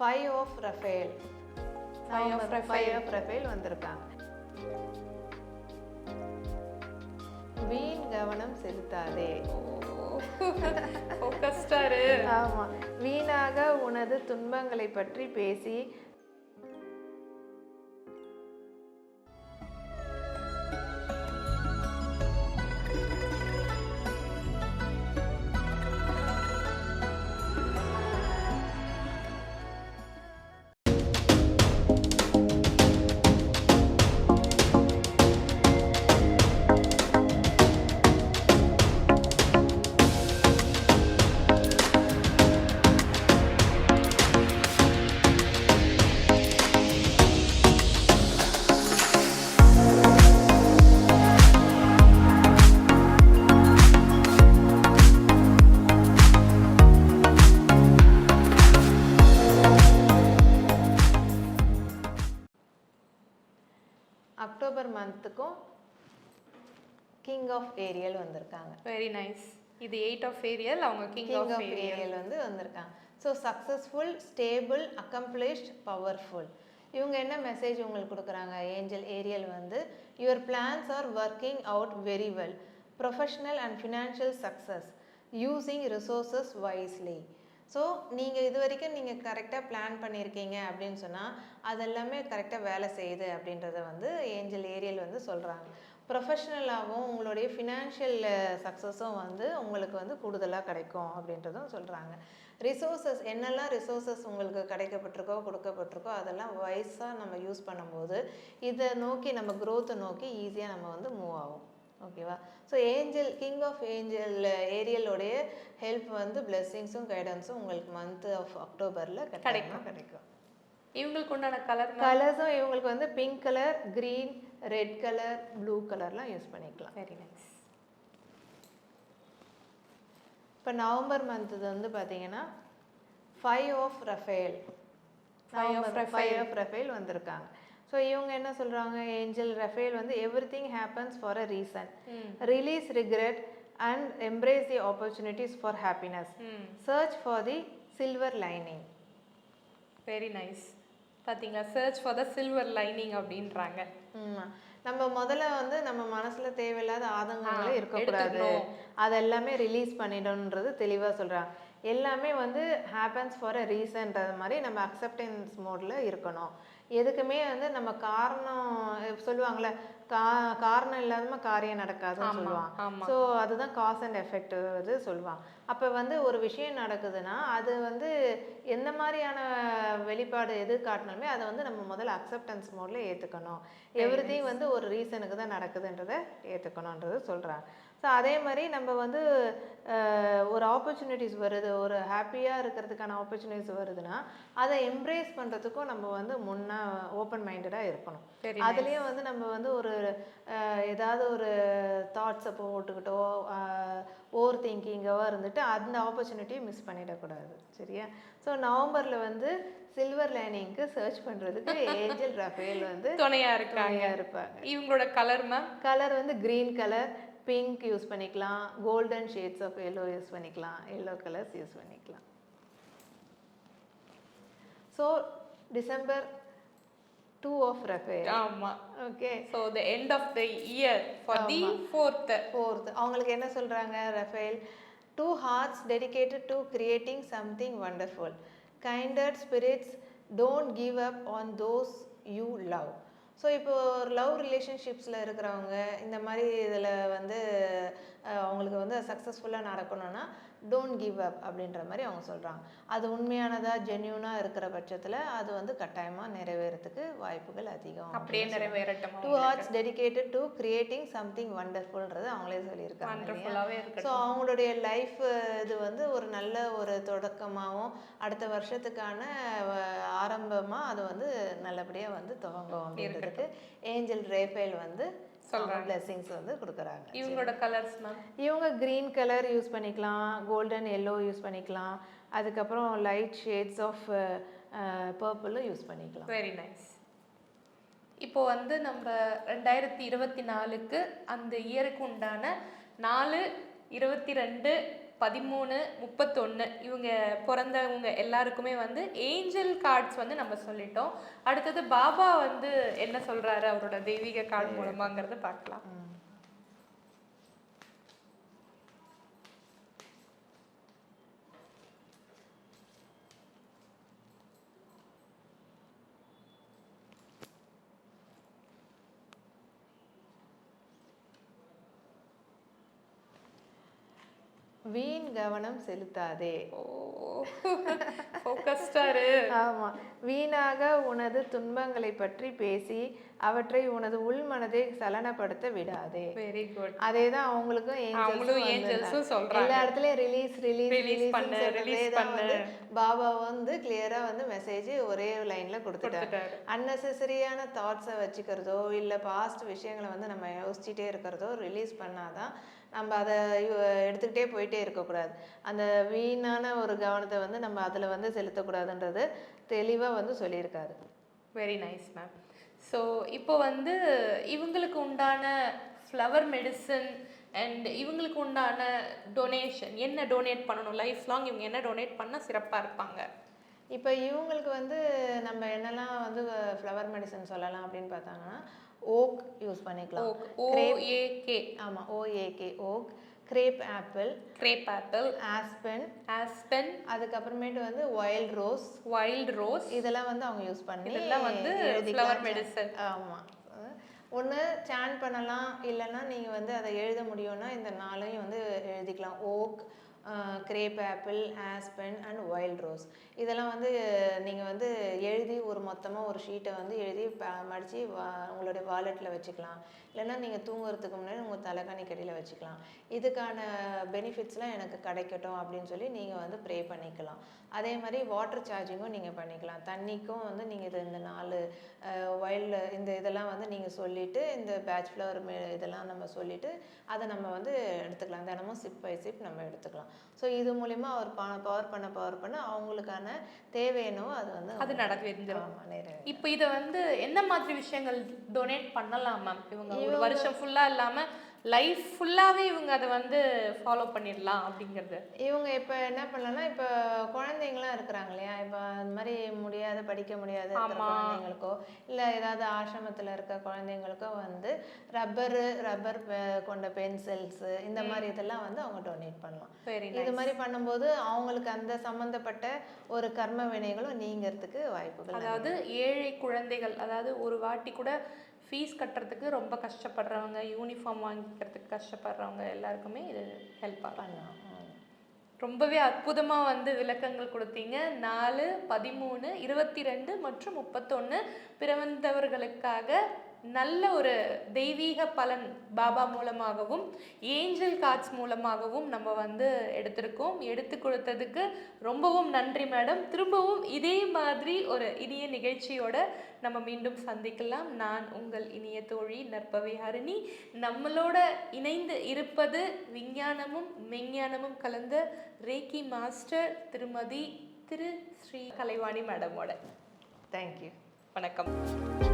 Five of Raphael five. Of Raphael வந்திருக்காங்க. வீண் கவனம் செலுத்தாதே. ஆமா. வீணாக உனது துன்பங்களை பற்றி பேசி மந்த்துக்கும் கிங் ஆஃப் ஏரியல் வந்திருக்காங்க. வெரி நைஸ் இது எயிட் ஆஃப் ஏரியல் அவங்க கிங் ஆஃப் ஏரியல் வந்து வந்திருக்காங்க. So successful stable accomplished powerful இவங்க என்ன மெசேஜ் உங்களுக்கு கொடுக்குறாங்க? ஏஞ்சல் ஏரியல் வந்து your plans are working out very well professional and financial success using resources wisely so நீங்கள் இது வரைக்கும் நீங்கள் கரெக்டாக பிளான் பண்ணியிருக்கீங்க அப்படின்னு சொன்னால் அதெல்லாமே கரெக்டாக வேலை செய்யுது அப்படின்றத வந்து ஏஞ்சல் ஏரியல் வந்து சொல்கிறாங்க ப்ரொஃபஷ்னலாகவும் உங்களுடைய ஃபினான்ஷியல் சக்ஸஸும் வந்து உங்களுக்கு வந்து கூடுதலாக கிடைக்கும் அப்படின்றதும் சொல்கிறாங்க ரிசோர்ஸஸ் என்னெல்லாம் ரிசோர்ஸஸ் உங்களுக்கு கிடைக்கப்பட்டிருக்கோ கொடுக்கப்பட்டிருக்கோ அதெல்லாம் வைஸாக நம்ம யூஸ் பண்ணும்போது இதை நோக்கி நம்ம க்ரோத்தை நோக்கி ஈஸியாக நம்ம வந்து மூவ் ஆகும். ஓகேவா so angel king of angel ஏரியலோடைய help வந்து பிளெஸ்ஸிங்ஸும் கைடன்ஸும் உங்களுக்கு மந்த் ஆஃப் அக்டோபரில் கிடைக்கும் கிடைக்கும். இவங்களுக்கு உண்டான கலர் கலர்ஸும் இவங்களுக்கு வந்து pink colour green red colour blue கலர்லாம் யூஸ் பண்ணிக்கலாம். வெரி நைஸ் இப்போ நவம்பர் மந்த் வந்து பார்த்தீங்கன்னா five of Raphael five of Raphael வந்திருக்காங்க. ஸோ இவங்க என்ன சொல்கிறாங்க ஏஞ்சல் ரஃபேல் வந்து everything happens for a reason release regret and embrace the opportunities for happiness search for the silver lining very nice பாத்தீங்களா? Search for the silver lining அப்படின்றாங்க. நம்ம முதல்ல வந்து நம்ம மனசுல தேவையில்லாத ஆதங்கங்களே இருக்கக்கூடாது. எடுத்துக்கணும். அதெல்லாமே ரிலீஸ் பண்ணிடணுன்றது தெளிவா சொல்றாங்க. எல்லாமே வந்து ஹேப்பன்ஸ் ஃபார் அ ரீசன்றது மாதிரி நம்ம அக்செப்டன்ஸ் மோட்ல இருக்கணும். எதுக்குமே வந்து நம்ம காரணம் சொல்லுவாங்கல்ல கா காரணம் இல்லாம காரியம் நடக்காதுன்னு சொல்லுவாங்க. ஸோ அதுதான் காஸ் அண்ட் எஃபெக்ட் இது சொல்லுவாங்க. அப்போ வந்து ஒரு விஷயம் நடக்குதுன்னா அது வந்து எந்த மாதிரியான வெளிப்பாடு எது காட்டினாலுமே அதை வந்து நம்ம முதல்ல அக்செப்டன்ஸ் மோட்ல ஏற்றுக்கணும் எவ்ரி வந்து ஒரு ரீசனுக்கு தான் நடக்குதுன்றதை ஏற்றுக்கணுன்றது சொல்கிறாங்க ஸோ அதே மாதிரி நம்ம வந்து ஒரு ஆப்பர்ச்சுனிட்டிஸ் வருது ஒரு ஹாப்பியாக இருக்கிறதுக்கான ஆப்பர்ச்சுனிட்டிஸ் வருதுன்னா அதை எம்ப்ரேஸ் பண்ணுறதுக்கும் நம்ம வந்து முன்னா ஓப்பன் மைண்டடாக இருக்கணும் அதுலேயும் வந்து நம்ம வந்து ஒரு ஏதாவது ஒரு தாட்ஸை போட்டுக்கிட்டோ ஓவர் திங்கிங்கவோ இருந்துட்டு அந்த ஆப்பர்ச்சுனிட்டியை மிஸ் பண்ணிடக்கூடாது. சரியா? ஸோ நவம்பரில் வந்து சில்வர் லைனிங்க்கு சர்ச் பண்ணுறதுக்கு ஏஞ்சல் ரஃபேல் வந்து துணையா இருக்காங்க. துணையாக இருப்பாங்க. இவங்களோட கலர் மேம் கலர் வந்து க்ரீன் கலர் பிங்க் யூஸ் பண்ணிக்கலாம். Golden shades of yellow use பண்ணிக்கலாம். எல்லோ கலர்ஸ் யூஸ் பண்ணிக்கலாம். So December two of Raphael ஆமா. Okay so the end of the year for the fourth fourth அவங்களுக்கு என்ன சொல்கிறாங்க Raphael two hearts dedicated to creating something wonderful kindred spirits don't give up on those you love so இப்போ ஒரு love ரிலேஷன்ஷிப்ஸில் இருக்கிறவங்க இந்த மாதிரி இதில் வந்து அவங்களுக்கு வந்து சக்ஸஸ்ஃபுல்லாக நடக்கணும்னா டோன்ட் கிவ் அப் அப்படின்ற மாதிரி அவங்க சொல்கிறாங்க அது உண்மையானதாக ஜென்யூனாக இருக்கிற பட்சத்தில் அது வந்து கட்டாயமாக நிறைவேறதுக்கு வாய்ப்புகள் அதிகம் அப்படியே நிறைவேறட்டும் two hearts dedicated to creating something வண்டர்ஃபுல்ன்றது அவங்களே சொல்லியிருக்காங்க ஸோ அவங்களுடைய லைஃப் இது வந்து ஒரு நல்ல ஒரு தொடக்கமாகவும் அடுத்த வருஷத்துக்கான ஆரம்பமாக அது வந்து நல்லபடியாக வந்து துவங்கும் அப்படின்றதுக்கு ஏஞ்சல் ரேஃபேல் வந்து. பிளெஸிங்ஸ் வந்து கொடுக்குறாங்க. இவங்களோட கலர்ஸ் மேம் இவங்க க்ரீன் கலர் யூஸ் பண்ணிக்கலாம் கோல்டன் எல்லோ யூஸ் பண்ணிக்கலாம். அதுக்கப்புறம் லைட் ஷேட்ஸ் ஆஃப் பர்பிளும் யூஸ் பண்ணிக்கலாம். வெரி நைஸ் இப்போ வந்து நம்ம ரெண்டாயிரத்தி இருபத்தி நாலுக்கு அந்த இயருக்கு உண்டான நாலு இருபத்தி ரெண்டு பதிமூணு முப்பத்தொன்று இவங்க பிறந்தவங்க எல்லாருக்குமே வந்து ஏஞ்சல் கார்ட்ஸ் வந்து நம்ம சொல்லிட்டோம். அடுத்தது பாபா வந்து என்ன சொல்றாரு அவரோட தெய்வீக கார்டு மூலமாங்கிறத பார்க்கலாம். வீண் கவனம் செலுத்தாதே. ஆமா. வீணாக உனது துன்பங்களை பற்றி பேசி அவற்றை உனது உள் மனதை சலனப்படுத்த விடாதே. வெரி குட் அதே தான் அவங்களுக்கும் ஏஞ்சல்ஸும் எல்லா இடத்துலயும் ரிலீஸ் ரிலீஸ் ரிலீஸ் பண்ணு. பாபா வந்து கிளியரா வந்து மெசேஜ் ஒரே லைன்ல கொடுத்துட்டாரு. கொடுத்துட்டாரு. அன்னெசரியான தாட்ஸை வச்சுக்கிறதோ இல்லை பாஸ்ட் விஷயங்களை வந்து நம்ம யோசிச்சுட்டே இருக்கிறதோ ரிலீஸ் பண்ணாதான் நம்ம அதை எடுத்துக்கிட்டே போயிட்டே இருக்கக்கூடாது. அந்த வீணான ஒரு கவனத்தை வந்து நம்ம அதில் வந்து செலுத்தக்கூடாதுன்றது தெளிவாக வந்து சொல்லியிருக்காரு. வெரி நைஸ் மேம் ஸோ இப்போ வந்து இவங்களுக்கு உண்டான ஃப்ளவர் மெடிசன் அண்ட் இவங்களுக்கு உண்டான டொனேஷன் என்ன டொனேட் பண்ணணும்? லைஃப் லாங் இவங்க என்ன டொனேட் பண்ணால் சிறப்பாக இருப்பாங்க? இப்போ இவங்களுக்கு வந்து நம்ம என்னெல்லாம் வந்து ஃப்ளவர் மெடிசன் சொல்லலாம் அப்படின்னு பார்த்தாங்கன்னா ஓக் யூஸ் பண்ணிக்கலாம். ஓஏகே ஆமாம் okay oak. Grape apple. Grape apple. Aspen. Aspen. அதுக்கப்புறமேட்டு வந்து ஒயில்ட் ரோஸ். Wild rose. இதெல்லாம் வந்து அவங்க யூஸ் பண்ணி இதெல்லாம் வந்து. Flower medicine. ஆமாம் ஒன்று சேன் பண்ணலாம். இல்லைன்னா நீங்கள் வந்து அதை எழுத முடியும்னா இந்த நாளையும் வந்து எழுதிக்கலாம். Oak grape apple aspen and wild rose இதெல்லாம் வந்து நீங்கள் வந்து எழுதி ஒரு மொத்தமாக ஒரு ஷீட்டை வந்து எழுதி ப- வா உங்களுடைய வாலெட்டில் வச்சுக்கலாம். இல்லைன்னா நீங்கள் தூங்குறதுக்கு முன்னாடி உங்கள் தலைகாணி கடியில் வச்சுக்கலாம். இதுக்கான பெனிஃபிட்ஸ்லாம் எனக்கு கிடைக்கட்டும் அப்படின்னு சொல்லி நீங்கள் வந்து ப்ரே பண்ணிக்கலாம். அதே மாதிரி வாட்டர் சார்ஜிங்கும் நீங்கள் பண்ணிக்கலாம். தண்ணிக்கும் வந்து நீங்கள் இது இந்த நாலு வைல்டு இந்த இதெல்லாம் வந்து நீங்கள் சொல்லிவிட்டு இந்த பேட்ச் ஃப்ளவர் இதெல்லாம் நம்ம சொல்லிவிட்டு அதை நம்ம வந்து எடுத்துக்கலாம். தினமும் சிப் பை சிப் நம்ம எடுத்துக்கலாம். ஸோ இது மூலிமா அவர் பவர் பண்ண பவர் பண்ண அவங்களுக்கான தேவை என்னவோ அது வந்து அது நிறைய இப்போ இதை வந்து என்ன மாதிரி விஷயங்கள் டொனேட் பண்ணலாம் மேம் இவங்க ஒரு வருஷம் ஃபுல்லாக இல்லாமல் லைஃப் ஃபுல்லாகவே இவங்க அதை வந்து ஃபாலோ பண்ணிடலாம் அப்படிங்கிறது. இவங்க இப்போ என்ன பண்ணலாம்னா இப்போ குழந்தைங்களாம் இருக்கிறாங்க இல்லையா இப்போ அந்த மாதிரி முடியாத படிக்க முடியாத. குழந்தைங்களுக்கோ இல்லை ஏதாவது ஆசிரமத்தில் இருக்க குழந்தைங்களுக்கோ வந்து ரப்பரு ரப்பர் கொண்ட பென்சில்ஸு இந்த மாதிரி இதெல்லாம் வந்து அவங்க டொனேட் பண்ணலாம். வெரி இது மாதிரி பண்ணும்போது அவங்களுக்கு அந்த சம்மந்தப்பட்ட ஒரு கர்ம வினைகளும் நீங்கிறதுக்கு வாய்ப்புகள் அதாவது ஏழை குழந்தைகள் அதாவது ஒரு வாட்டி கூட ஃபீஸ் கட்டுறதுக்கு ரொம்ப கஷ்டப்படுறவங்க யூனிஃபார்ம் வாங்கிக்கிறதுக்கு கஷ்டப்படுறவங்க எல்லாருக்குமே இது ஹெல்ப் ஆகும். பண்ணலாம். ரொம்பவே அற்புதமாக வந்து விளக்கங்கள் கொடுத்தீங்க. நாலு பதிமூணு இருபத்தி ரெண்டு மற்றும் முப்பத்தொன்று பிறந்தவர்களுக்காக நல்ல ஒரு தெய்வீக பலன் பாபா மூலமாகவும் ஏஞ்சல் கார்ட்ஸ் மூலமாகவும் நம்ம வந்து எடுத்திருக்கோம். எடுத்து கொடுத்ததுக்கு ரொம்பவும் நன்றி மேடம். திரும்பவும் இதே மாதிரி ஒரு இனிய நிகழ்ச்சியோட நம்ம மீண்டும் சந்திக்கலாம். நான் உங்கள் இனிய தோழி நற்பவி ஹரிணி. நம்மளோட இணைந்து இருப்பது விஞ்ஞானமும் மெஞ்ஞானமும் கலந்த ரேக்கி மாஸ்டர் திருமதி திரு ஸ்ரீ கலைவாணி மேடமோட. தேங்க்யூ வணக்கம்.